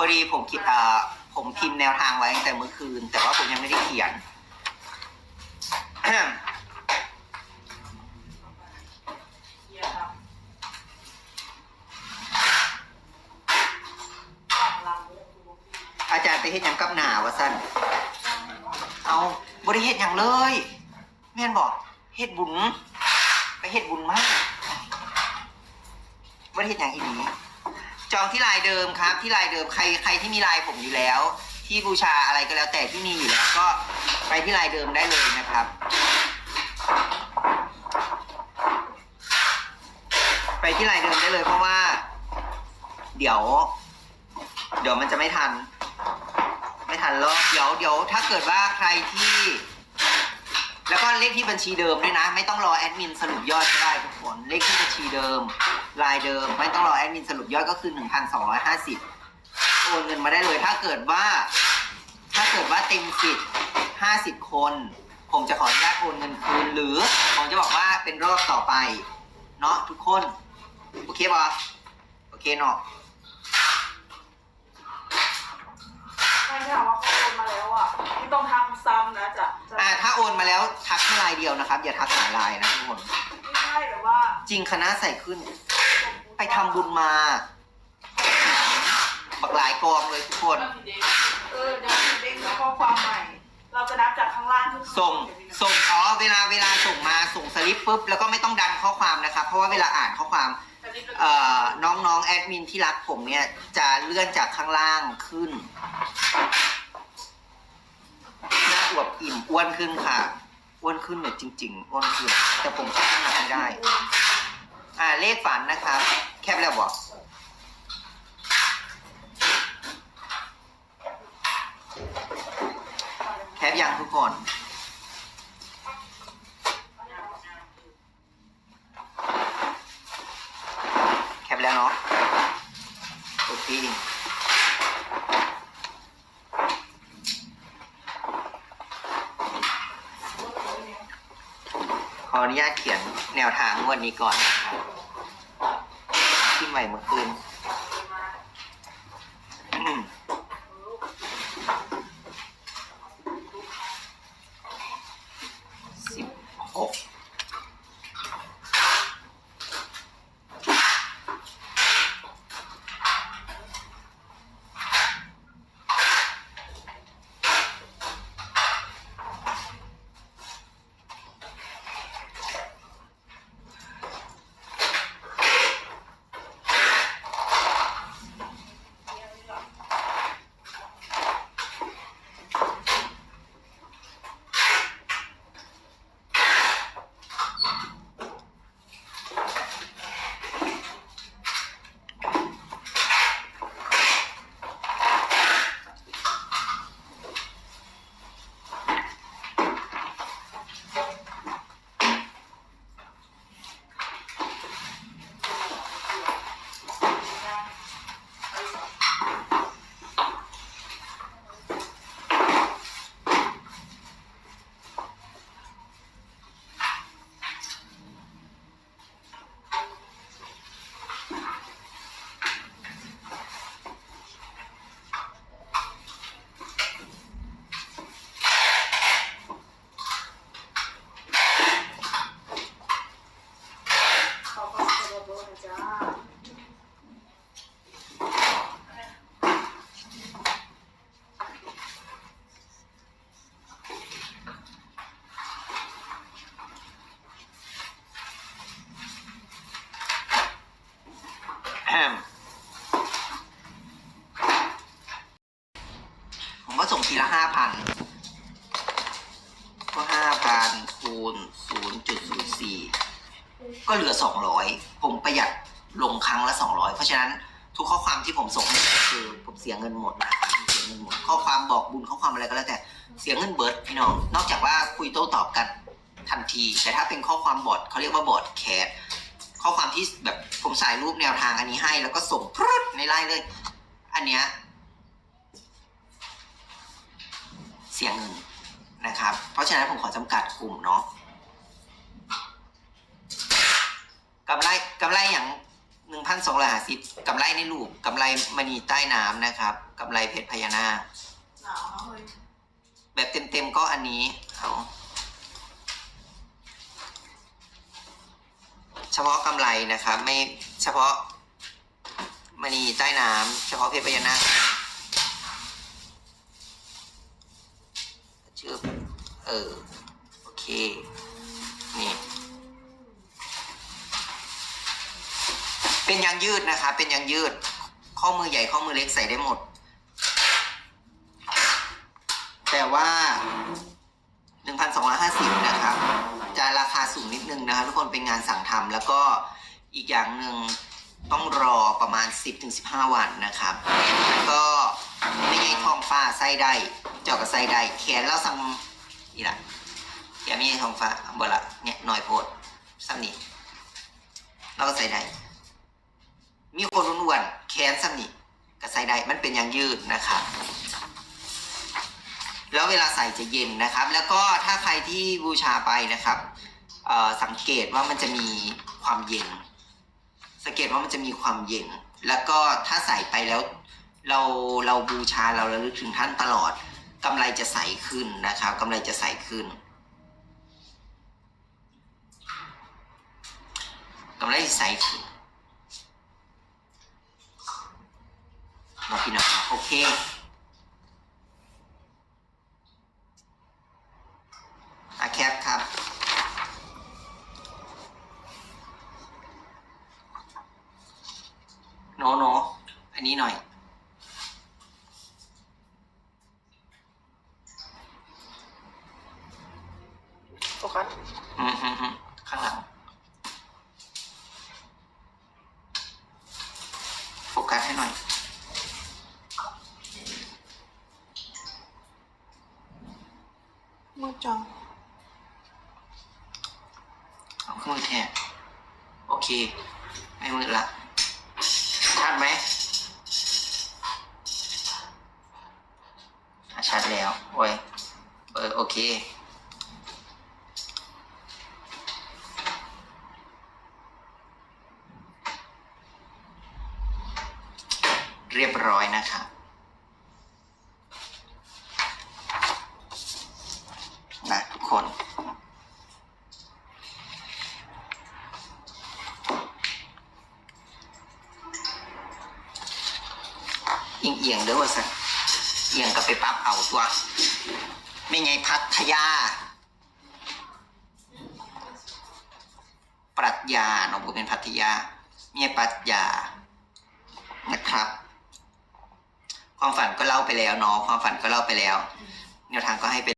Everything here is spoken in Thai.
พอดีผมคิดอ่าผมพิมพ์แนวทางไว้ตั้งแต่เมื่อคืน แต่ว่าผมยังไม่ได้เขียน อาจารย์ไปเฮ็ดหยังกับหนาวะสั้นเอาบริเฮ็ดหยังเลย แม่นบอกเฮ็ดบุญ ไปเฮ็ดบุญมากบริเฮ็ดหยังอีนี้ จองที่ไลน์เดิมครับ ที่ไลน์เดิมใครใครที่มีไลน์ผมอยู่แล้ว ที่บูชาอะไรก็แล้วแต่ที่มีอยู่แล้วก็ไปที่ไลน์เดิมได้เลยนะครับ ไปที่ไลน์เดิมได้เลยเพราะว่า เดี๋ยว เดี๋ยวมันจะไม่ทัน ไม่ทันแล้วเดี๋ยวเดี๋ยวถ้าเกิดว่าใครที่ แล้วก็เลขที่บัญชีเดิมด้วยนะ ไม่ต้องรอแอดมินสรุปยอดก็ได้ทุกคนเลขที่บัญชีเดิม รายเดิม ไม่ต้องรอแอดมินสรุปยอดก็คือหนึ่งพันสองร้อยห้าสิบโอนเงินมาได้เลย ถ้าเกิดว่า ถ้าเกิดว่าเต็มสิทธิ์ห้าสิบคน ผมจะขออนุญาตโอนเงินคืน หรือผมจะบอกว่าเป็นรอบต่อไป เนาะทุกคน โอเคปะโอเคเนาะไม่ใช่ว่าเขาโอนมาแล้วอะไม่ต้องทำซ้ำนะจะจะอ่าถ้าโอนมาแล้วทักแค่ลายเดียวนะครับ อย่าทักหลายลายนะทุกคน ไม่ใช่แบบว่า จริงคณะใส่ขึ้น ไปทำบุญมาบักหลายกองเลยทุกคน เออเดี๋ยวเด้งข้อความใหม่ เราจะนับจากข้างล่างขึ้นข้างบนส่งส่งอ๋อเวลาเวลาส่งมาส่งสลิปปุ๊บแล้วก็ไม่ต้องดันข้อความนะครับ เพราะว่าเวลาอ่านข้อความเอ่อน้องๆแอดมินที่รักผมเนี่ย จะเลื่อนจากข้างล่างขึ้นหน้าอวบอิ่มอ้วนขึ้นค่ะอ้วนขึ้นเนี่ยจริง ๆอ้วนขึ้นแต่ผมชั่งน้ำหนักไม่ได้ อ่าเลขฝันนะครับแคปแล้วบอกแคปยังทุกคนแคปแล้วเนาะโอเคขออนุญาตเขียนแนวทางวันนี้ก่อนนะครับ ใหม่เมื่อคืนอืมสิบหก ขอบคุณสำหรับโบนะจ้า แอมผมก็ ส่งทีละห้าพันก็ห้าพันคูณศูนย์จุดศูนย์สี่ก็เหลือสองร้อยผมประหยัดลงครั้งละสองร้อยเพราะฉะนั้นทุกข้อความที่ผมส่งให้คือผมเสียเงินหมดนะเสียเงินหมดข้อความบอกบุญข้อความอะไรก็แล้วแต่เสียเงินเบิร์ดพี่น้องนอกจากว่าคุยโต้ตอบกันทันที แต่ถ้าเป็นข้อความบอทเขาเรียกว่าบอทแคสข้อความที่แบบผมใส่รูปแนวทางอันนี้ให้ แล้วก็ส่งพรึดในไลน์เลย อันเนี้ย เสียเงินนะครับ เพราะฉะนั้นผมขอจำกัดกลุ่มเนาะกำไรกำไรอย่างหนึ่งพันสองร้อยห้าสิบกำไรในรูปกำไรมณีใต้น้ำนะครับกำไรเพชรพญานาคหนาวนะเฮ้ยแบบเต็มๆก็อันนี้เอาเฉพาะกำไรนะครับ ไม่เฉพาะมณีใต้น้ำเฉพาะเพชรพญานาค เออ โอเค นี่ เป็นยางยืดนะคะ เป็นยางยืด ข้อมือใหญ่ข้อมือเล็กใส่ได้หมด แต่ว่า 1,250 นะครับ จะราคาสูงนิดนึงนะครับทุกคนเป็นงานสั่งทำแล้วก็อีกอย่างหนึ่งต้องรอประมาณ 10-15 วันนะครับ แล้วก็ไม่ใช่ทองฟ้าไส้ได้ เจาะกับไส้ได้แขนแล้วสั่ง อีละแขนไม่ใช่ทองฟ้าบอร์ละเนี่ยหน่อยโพดซ้ำนี่เราก็ใส่ได้ มีคนอ้วนๆแขนซ้ำนี่ก็ใส่ได้ มันเป็นยางยืดนะครับ แล้วเวลาใส่จะเย็นนะครับ แล้วก็ถ้าใครที่บูชาไปนะครับสังเกตว่ามันจะมีความเย็น สังเกตว่ามันจะมีความเย็น แล้วก็ถ้าใส่ไปแล้ว เราเราบูชาเราระลึกถึงท่านตลอด กำไรจะใสขึ้นนะครับกำไรจะใสขึ้นกำไรจะใสขึ้นมาพี่น้องโอเค อาแคปครับ โนโน อันนี้หน่อย โฟ กัสอืมอืมอืมข้างหลัง โฟกัสให้หน่อย มือจังเอาเครื่องมือแทนโอเค ไม่มืดละชัดไหมอะชัดแล้ว โอ้ยเออโอเค เรียบร้อยนะครับนะทุกคนเอียงเอียงเด้อว่าสันเอียงกับไปปั๊บเอาตัว ไม่ไงพัทยา ปรัชญาเน้องบุเป็นพัทยาเมียปรัชญานะครับ ความฝันก็เล่าไปแล้วเนาะความฝันก็เล่าไปแล้วแนวทางก็ให้ไป